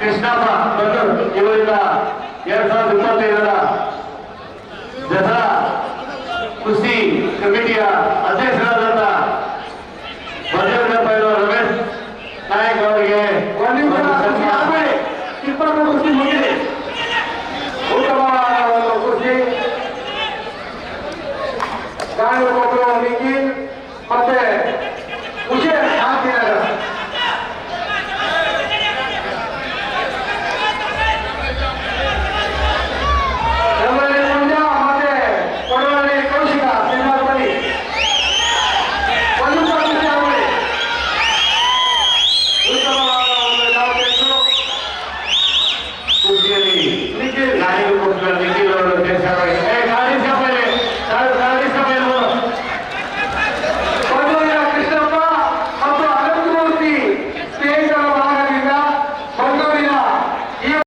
ಕೃಷ್ಣಪ್ಪ ಬಂದು ಇವರಿಂದ ಎರಡ್ ಸಾವಿರದ ಇಪ್ಪತ್ತೈದರ ದಸರಾ కమిటీ అధ్యక్షురాలు